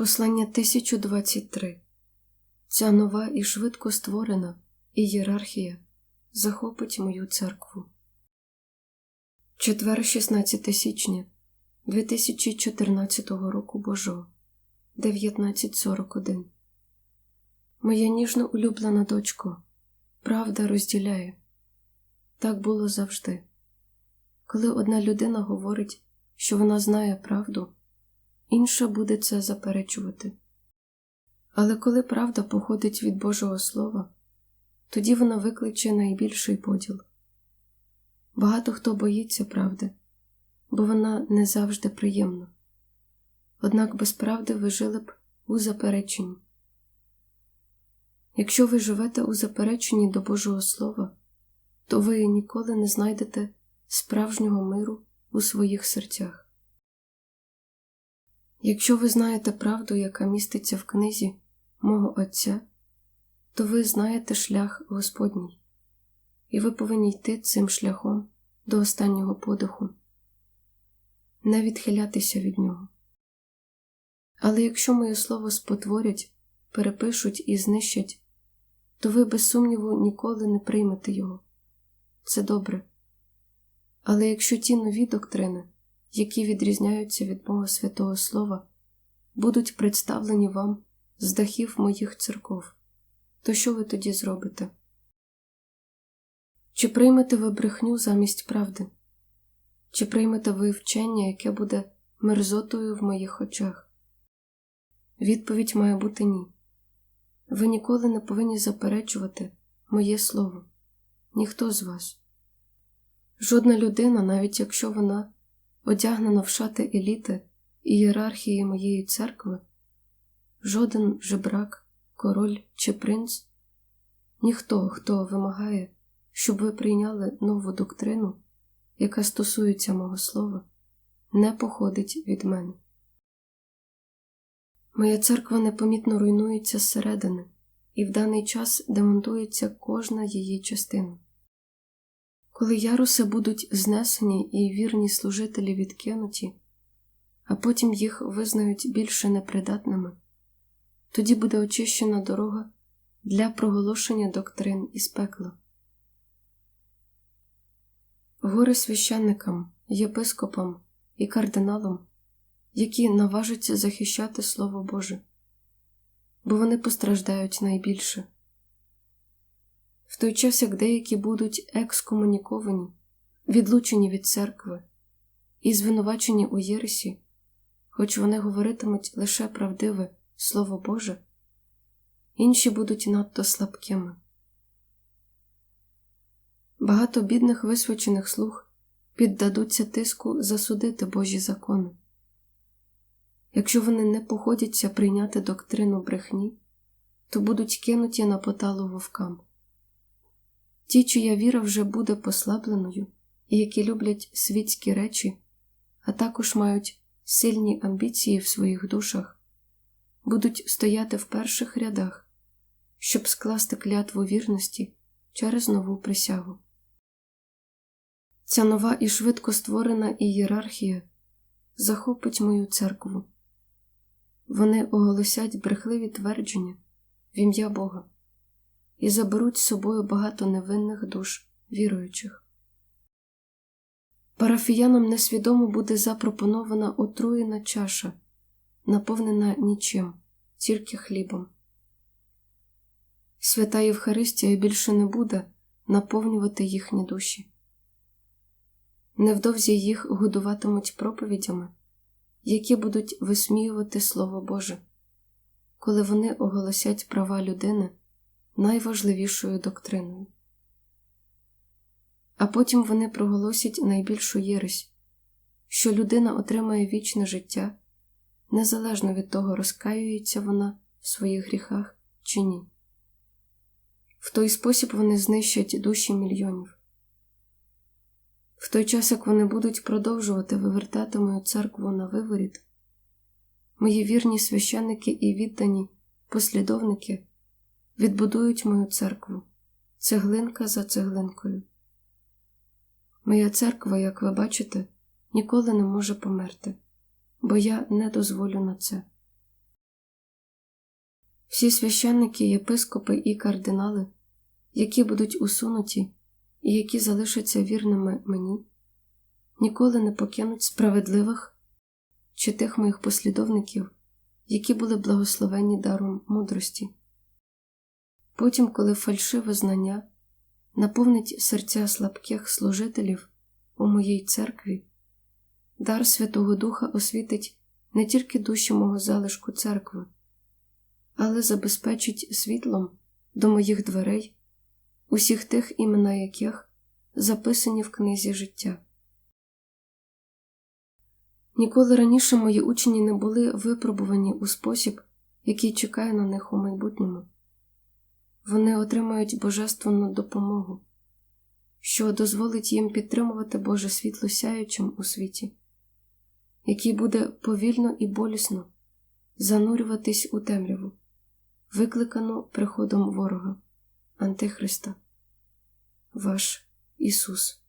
Послання 1023 Ця нова і швидко створена ієрархія захопить мою церкву. Четвер 16 січня 2014 року Божого 1941 Моя ніжно улюблена дочко, правда розділяє. Так було завжди. Коли одна людина говорить, що вона знає правду, інша буде це заперечувати. Але коли правда походить від Божого Слова, тоді вона викличе найбільший поділ. Багато хто боїться правди, бо вона не завжди приємна. Однак без правди ви жили б у запереченні. Якщо ви живете у запереченні до Божого Слова, то ви ніколи не знайдете справжнього миру у своїх серцях. Якщо ви знаєте правду, яка міститься в книзі мого Отця, то ви знаєте шлях Господній, і ви повинні йти цим шляхом до останнього подиху, не відхилятися від нього. Але якщо моє слово спотворять, перепишуть і знищать, то ви, без сумніву, ніколи не приймете його. Це добре. Але якщо ті нові доктрини, які відрізняються від мого святого Слова, будуть представлені вам з дахів моїх церков, то що ви тоді зробите? Чи приймете ви брехню замість правди? Чи приймете ви вчення, яке буде мерзотою в моїх очах? Відповідь має бути ні. Ви ніколи не повинні заперечувати моє слово, ніхто з вас. Жодна людина, навіть якщо вона одягнена в шати еліти і ієрархії моєї церкви, жоден жебрак, король чи принц, ніхто, хто вимагає, щоб ви прийняли нову доктрину, яка стосується мого слова, не походить від мене. Моя церква непомітно руйнується зсередини, і в даний час демонтується кожна її частина. Коли яруси будуть знесені і вірні служителі відкинуті, а потім їх визнають більше непридатними, тоді буде очищена дорога для проголошення доктрин із пекла. Горе священникам, єпископам і кардиналам, які наважаться захищати Слово Боже, бо вони постраждають найбільше. В той час як деякі будуть екскомуніковані, відлучені від церкви і звинувачені у Єресі, хоч вони говоритимуть лише правдиве Слово Боже, інші будуть надто слабкими. Багато бідних висвячених слуг піддадуться тиску засудити Божі закони. Якщо вони не походяться прийняти доктрину брехні, то будуть кинуті на поталу вовкам. Ті, чия віра вже буде послабленою, і які люблять світські речі, а також мають сильні амбіції в своїх душах, будуть стояти в перших рядах, щоб скласти клятву вірності через нову присягу. Ця нова і швидко створена ієрархія захопить мою церкву. Вони оголосять брехливі твердження в ім'я Бога і заберуть з собою багато невинних душ віруючих. Парафіянам несвідомо буде запропонована отруєна чаша, наповнена нічим, тільки хлібом. Свята Євхаристія більше не буде наповнювати їхні душі. Невдовзі їх годуватимуть проповідями, які будуть висміювати Слово Боже, коли вони оголосять права людини найважливішою доктриною. А потім вони проголосять найбільшу єресь, що людина отримає вічне життя, незалежно від того, розкаюється вона в своїх гріхах чи ні. В той спосіб вони знищать душі мільйонів. В той час, як вони будуть продовжувати вивертати мою церкву на виворіт, мої вірні священники і віддані послідовники відбудують мою церкву цеглинка за цеглинкою. Моя церква, як ви бачите, ніколи не може померти, бо я не дозволю на це. Всі священники, єпископи і кардинали, які будуть усунуті і які залишаться вірними мені, ніколи не покинуть справедливих чи тих моїх послідовників, які були благословені даром мудрості. Потім, коли фальшиве знання наповнить серця слабких служителів у моїй церкві, дар Святого Духа освітить не тільки душі мого залишку церкви, але забезпечить світлом до моїх дверей усіх тих імена яких записані в книзі життя. Ніколи раніше мої учні не були випробувані у спосіб, який чекає на них у майбутньому. Вони отримають божественну допомогу, що дозволить їм підтримувати Боже світло сяючим у світі, який буде повільно і болісно занурюватись у темряву, викликану приходом ворога, Антихриста. Ваш Ісус.